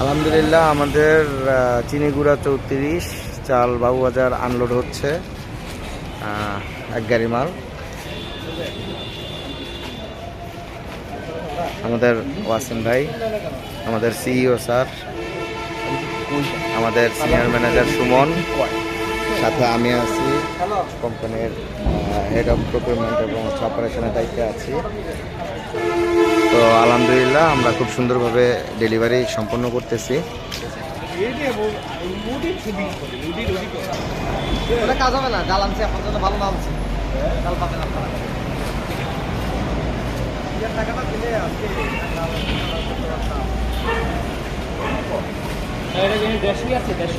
আলহামদুলিল্লাহ, আমাদের চিনিগুড়া চৌত্রিশ, চাল বাবুবাজার আনলোড হচ্ছে এক গাড়ি মাল। আমাদের ওয়াসিম ভাই, আমাদের সিইও স্যার, আমাদের সিনিয়র ম্যানেজার সুমন, সাথে আমি আছি কোম্পানির হেড অফ প্রকিউরমেন্ট এবং অপারেশনের দায়িত্বে আছি। তো আলহামদুলিল্লাহ আমরা খুব সুন্দরভাবে ডেলিভারি সম্পন্ন করতেছি। ওটা কাজ হবে না জাল আনছি আপনার জন্য ভালো নামছি জাল পাবেন আপনারা। টাকাটা দিলে আজকে দেশি আছে দেশি